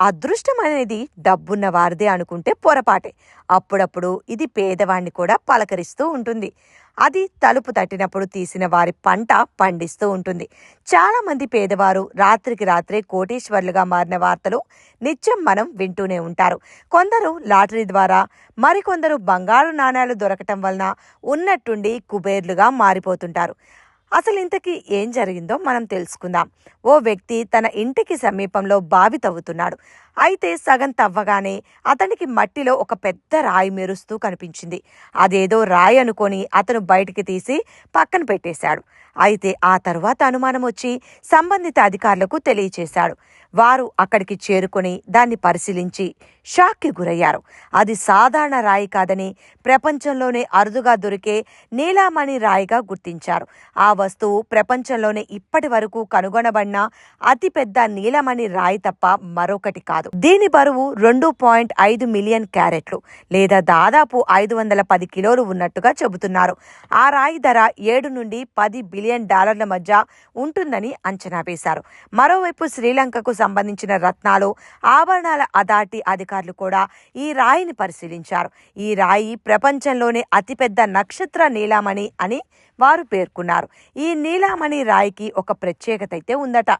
అదృష్టం అనేది డబ్బున్న వారిదే అనుకుంటే పొరపాటే. అప్పుడప్పుడు ఇది పేదవాణ్ణి కూడా పలకరిస్తూ ఉంటుంది. అది తలుపు తట్టినప్పుడు తీసిన వారి పంట పండిస్తూ ఉంటుంది. చాలామంది పేదవారు రాత్రికి రాత్రే కోటీశ్వర్లుగా మారిన వార్తలు నిత్యం మనం వింటూనే ఉంటారు. కొందరు లాటరీ ద్వారా మరికొందరు బంగారు నాణేలు దొరకటం వలన ఉన్నట్టుండి కుబేర్లుగా మారిపోతుంటారు. అసలు ఇంతకీ ఏం జరిగిందో మనం తెలుసుకుందాం. ఓ వ్యక్తి తన ఇంటికి సమీపంలో బావి తవ్వుతున్నాడు. అయితే సగం తవ్వగానే అతనికి మట్టిలో ఒక పెద్ద రాయి మెరుస్తూ కనిపించింది. అదేదో రాయి అనుకొని అతను బయటికి తీసి పక్కన పెట్టేశాడు. అయితే ఆ తరువాత అనుమానం వచ్చి సంబంధిత అధికారులకు తెలియచేశాడు. వారు అక్కడికి చేరుకొని దాన్ని పరిశీలించి షాక్కి గురయ్యారు. అది సాధారణ రాయి కాదని ప్రపంచంలోనే అరుదుగా దొరికే నీలామణి రాయిగా గుర్తించారు. ఆ వస్తువు ప్రపంచంలోనే ఇప్పటి వరకు కనుగొనబడిన అతిపెద్ద నీలమణి రాయి తప్ప మరొకటి కాదు. దీని బరువు రెండు పాయింట్ ఐదు మిలియన్ క్యారెట్లు లేదా దాదాపు ఐదు వందల పది కిలోలు ఉన్నట్టుగా చెబుతున్నారు. ఆ రాయి ధర ఏడు నుండి పది బిలియన్ డాలర్ల మధ్య ఉంటుందని అంచనా వేశారు. మరోవైపు శ్రీలంకకు సంబంధించిన రత్నాలు ఆభరణాల అథారిటీ అధికారులు కూడా ఈ రాయిని పరిశీలించారు. ఈ రాయి ప్రపంచంలోనే అతిపెద్ద నక్షత్ర నీలామణి అని వారు పేర్కొన్నారు. ఈ నీలామణి రాయికి ఒక ప్రత్యేకత అయితే ఉందట.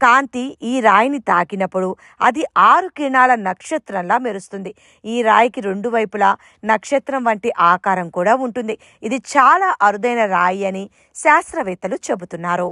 కాంతి ఈ రాయిని తాకినప్పుడు అది ఆరు కిరణాల నక్షత్రంలా మెరుస్తుంది. ఈ రాయికి రెండు వైపులా నక్షత్రం వంటి ఆకారం కూడా ఉంటుంది. ఇది చాలా అరుదైన రాయి అని శాస్త్రవేత్తలు చెబుతున్నారు.